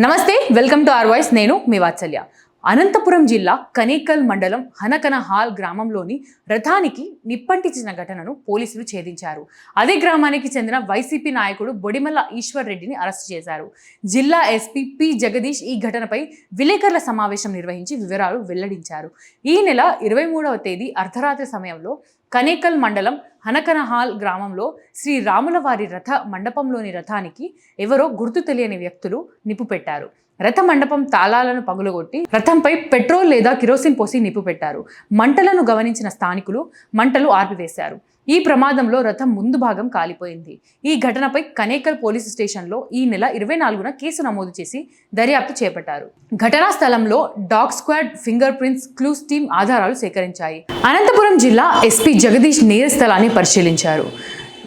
నమస్తే welcome to are voice. నేను మీ వాత్సల్య. అనంతపురం జిల్లా కనేకల్ మండలం హనకన హాల్ గ్రామంలోని రథానికి నిప్పంటించిన ఘటనను పోలీసులు ఛేదించారు. అదే గ్రామానికి చెందిన వైసీపీ నాయకుడు బొడిమల్ల ఈశ్వర్ రెడ్డిని అరెస్ట్ చేశారు. జిల్లా ఎస్పీ పి జగదీష్ ఈ ఘటనపై విలేకరుల సమావేశం నిర్వహించి వివరాలు వెల్లడించారు. ఈ నెల ఇరవై మూడవ తేదీ అర్ధరాత్రి సమయంలో కనేకల్ మండలం హనకనహాల్ గ్రామంలో శ్రీ రాములవారి రథ మండపంలోని రథానికి ఎవరో గుర్తు తెలియని వ్యక్తులు నిప్పు పెట్టారు రథ మండపం తాళాలను పగులగొట్టి రథంపై పెట్రోల్ లేదా కిరోసిన్ పోసి నిప్పు పెట్టారు. మంటలను గమనించిన స్థానికులు మంటలు ఆర్పివేశారు. ఈ ప్రమాదంలో రథం ముందు భాగం కాలిపోయింది. ఈ ఘటనపై కనేకల్ పోలీసు స్టేషన్లో ఈ నెల ఇరవై నాలుగున కేసు నమోదు చేసి దర్యాప్తు చేపట్టారు. ఘటనా స్థలంలో dog squad fingerprints clues team ఆధారాలు సేకరించాయి. అనంతపురం జిల్లా ఎస్పీ జగదీష్ నేర స్థలాన్ని పరిశీలించారు.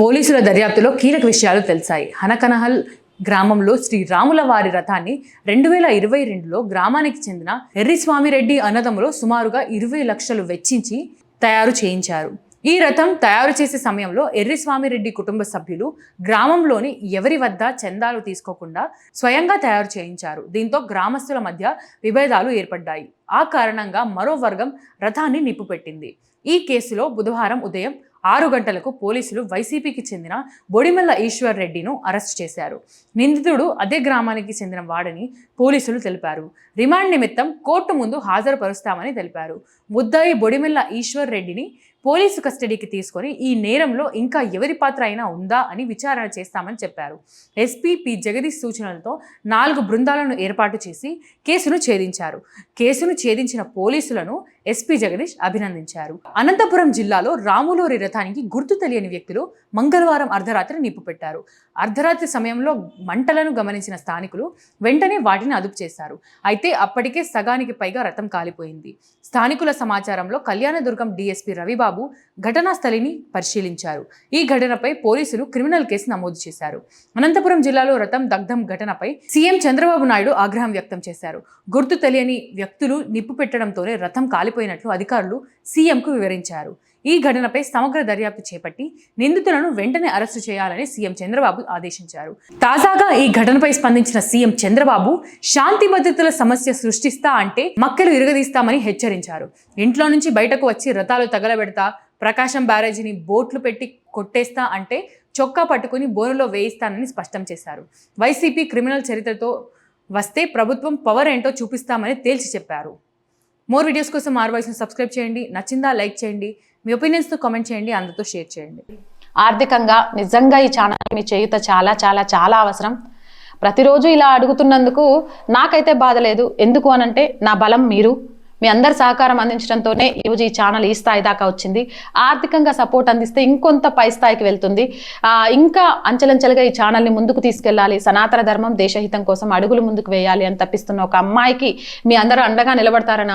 పోలీసుల దర్యాప్తులో కీలక విషయాలు తెలిసాయి. హనకనహల్ గ్రామంలో శ్రీరాముల వారి రథాన్ని రెండు వేల ఇరవై రెండులో గ్రామానికి చెందిన ఎర్రిస్వామిరెడ్డి అన్నదములో సుమారుగా ఇరవై లక్షలు వెచ్చించి తయారు చేయించారు. ఈ రథం తయారు చేసే సమయంలో ఎర్రిస్వామిరెడ్డి కుటుంబ సభ్యులు గ్రామంలోని ఎవరి వద్ద చందాలు తీసుకోకుండా స్వయంగా తయారు చేయించారు. దీంతో గ్రామస్తుల మధ్య విభేదాలు ఏర్పడ్డాయి. ఆ కారణంగా మరో వర్గం రథాన్ని నిప్పుపెట్టింది. ఈ కేసులో బుధవారం ఉదయం ఆరు గంటలకు పోలీసులు వైసీపీకి చెందిన బొడిమల్ల ఈశ్వర్ రెడ్డిను అరెస్ట్ చేశారు. నిందితుడు అదే గ్రామానికి చెందిన వాడని పోలీసులు తెలిపారు. రిమాండ్ నిమిత్తం కోర్టు ముందు హాజరుపరుస్తామని తెలిపారు. ముద్దాయి బొడిమెల్ల ఈశ్వర్ రెడ్డిని పోలీసు కస్టడీకి తీసుకొని ఈ నేరంలో ఇంకా ఎవరి పాత్ర అయినా ఉందా అని విచారణ చేస్తామని చెప్పారు. ఎస్పీ పి జగదీష్ సూచనలతో నాలుగు బృందాలను ఏర్పాటు చేసి కేసును ఛేదించారు. కేసును ఛేదించిన పోలీసులను ఎస్పీ జగదీష్ అభినందించారు. అనంతపురం జిల్లాలో రాములూరి రథానికి గుర్తు తెలియని వ్యక్తులు మంగళవారం అర్ధరాత్రి నిప్పు పెట్టారు. అర్ధరాత్రి సమయంలో మంటలను గమనించిన స్థానికులు వెంటనే వాటిని అదుపు చేశారు. అయితే అప్పటికే సగానికి పైగా రథం కాలిపోయింది. స్థానికుల సమాచారంలో కళ్యాణదుర్గం డీఎస్పీ రవిబాబు ఘటనా స్థలిని పరిశీలించారు. ఈ ఘటనపై పోలీసులు క్రిమినల్ కేసు నమోదు చేశారు. అనంతపురం జిల్లాలో రథం దగ్ధం ఘటనపై సీఎం చంద్రబాబు నాయుడు ఆగ్రహం వ్యక్తం చేశారు. గుర్తు తెలియని వ్యక్తులు నిప్పు పెట్టడంతోనే రథం కాలిపోయినట్లు అధికారులు సీఎంకు వివరించారు. ఈ ఘటనపై సమగ్ర దర్యాప్తు చేపట్టి నిందితులను వెంటనే అరెస్టు చేయాలని సీఎం చంద్రబాబు ఆదేశించారు. తాజాగా ఈ ఘటనపై స్పందించిన సీఎం చంద్రబాబు శాంతి భద్రతల సమస్య సృష్టిస్తా అంటే మక్కలు ఇరగదీస్తామని హెచ్చరించారు. ఇంట్లో నుంచి బయటకు వచ్చి రథాలు తగలబెడతా ప్రకాశం బ్యారేజీని బోట్లు పెట్టి కొట్టేస్తా అంటే చొక్కా పట్టుకుని బోనులో వేయిస్తానని స్పష్టం చేశారు. వైసీపీ క్రిమినల్ చరిత్రతో వస్తే ప్రభుత్వం పవర్ ఏంటో చూపిస్తామని తేల్చి చెప్పారు. మోర్ వీడియోస్ కోసం ఆర్వాయిస్ను సబ్స్క్రైబ్ చేయండి. నచ్చిందా లైక్ చేయండి. మీ ఒపీనియన్స్తో కామెంట్ చేయండి అందరితో షేర్ చేయండి. ఆర్థికంగా నిజంగా ఈ ఛానల్ మీ చేయుత చాలా చాలా చాలా అవసరం. ప్రతిరోజు ఇలా అడుగుతున్నందుకు నాకైతే బాధ లేదు. ఎందుకు అనంటే నా బలం మీరు. మీ అందరి సహకారం అందించడంతోనే ఈరోజు ఈ ఛానల్ ఈ స్థాయి దాకా వచ్చింది. ఆర్థికంగా సపోర్ట్ అందిస్తే ఇంకొంత పై స్థాయికి వెళ్తుంది. ఇంకా అంచెలంచెలుగా ఈ ఛానల్ని ముందుకు తీసుకెళ్ళాలి. సనాతన ధర్మం దేశహితం కోసం అడుగులు ముందుకు వేయాలి అని తప్పిస్తున్న ఒక అమ్మాయికి మీ అందరూ అండగా నిలబడతారని